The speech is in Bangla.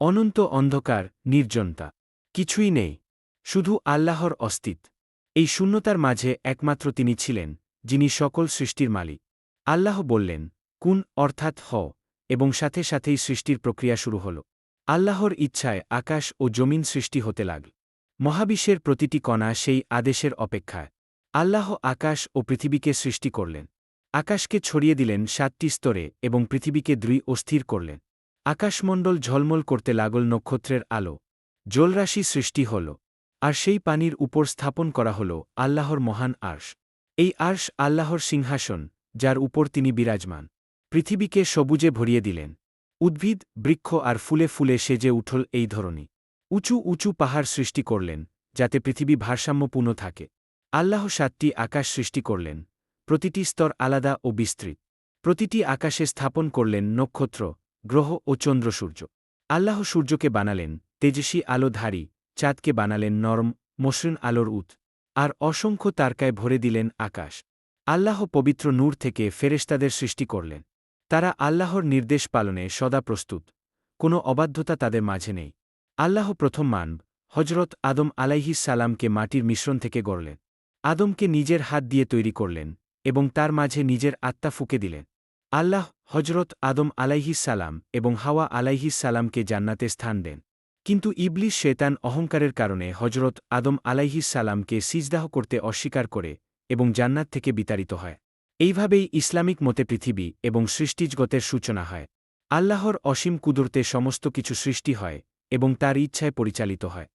অনন্ত অন্ধকার, নির্জনতা। কিছুই নেই। শুধু আল্লাহর অস্তিত্ব। এই শূন্যতার মাঝে একমাত্র তিনি ছিলেন, যিনি সকল সৃষ্টির মালিক। আল্লাহ বললেন, কুন অর্থাৎ হ এবং সাথে সাথেই সৃষ্টির প্রক্রিয়া শুরু হল। আল্লাহর ইচ্ছায় আকাশ ও জমিন সৃষ্টি হতে লাগল। মহাবিশ্বের প্রতিটি কণা সেই আদেশের অপেক্ষায়। আল্লাহ আকাশ ও পৃথিবীকে সৃষ্টি করলেন। আকাশকে ছড়িয়ে দিলেন সাতটি স্তরে এবং পৃথিবীকে দ্রুই অস্থির করলেন। আকাশমণ্ডল ঝলমল করতে লাগল নক্ষত্রের আলো। জলরাশি সৃষ্টি হল, আর সেই পানির উপর স্থাপন করা হল আল্লাহর মহান আর্শ। এই আর্শ আল্লাহর সিংহাসন, যার উপর তিনি বিরাজমান। পৃথিবীকে সবুজে ভরিয়ে দিলেন। উদ্ভিদ, বৃক্ষ আর ফুলে ফুলে সেজে উঠল এই ধরনী উঁচু উঁচু পাহাড় সৃষ্টি করলেন, যাতে পৃথিবী ভারসাম্যপূর্ণ থাকে। আল্লাহ সাতটি আকাশ সৃষ্টি করলেন, প্রতিটি স্তর আলাদা ও বিস্তৃত। প্রতিটি আকাশে স্থাপন করলেন নক্ষত্র গ্রহ ও চন্দ্র সূর্য। আল্লাহ সূর্যকে বানালেন, তেজস্বী আলোধারী চাঁদকে বানালেন নরম, মসৃণ আলোর উত আর অসংখ্য তারকায় ভরে দিলেন আকাশ। আল্লাহ পবিত্র নূর থেকে ফেরেশতাদের সৃষ্টি করলেন। তারা আল্লাহর নির্দেশ পালনে সদা প্রস্তুত। কোনো অবাধ্যতা তাদের মাঝে নেই। আল্লাহ প্রথম মানব হজরত আদম আলাইহিস সালামকে মাটির মিশ্রণ থেকে গড়লেন। আদমকে নিজের হাত দিয়ে তৈরি করলেন এবং তার মাঝে নিজের আত্মা ফুকে দিলেন। আল্লাহ হজরত আদম আলাইহিস সালাম এবং হাওয়া আলাইহিস সালামকে জান্নাতে স্থান দেন। কিন্তু ইবলিশ শেতান অহংকারের কারণে হজরত আদম আলাইহিস সালামকে সিজদাহ করতে অস্বীকার করে এবং জান্নাত থেকে বিতাড়িত হয়। এইভাবেই ইসলামিক মতে পৃথিবী এবং সৃষ্টিজগতের সূচনা হয়। আল্লাহর অসীম কুদরতে সমস্ত কিছু সৃষ্টি হয় এবং তার ইচ্ছায় পরিচালিত হয়।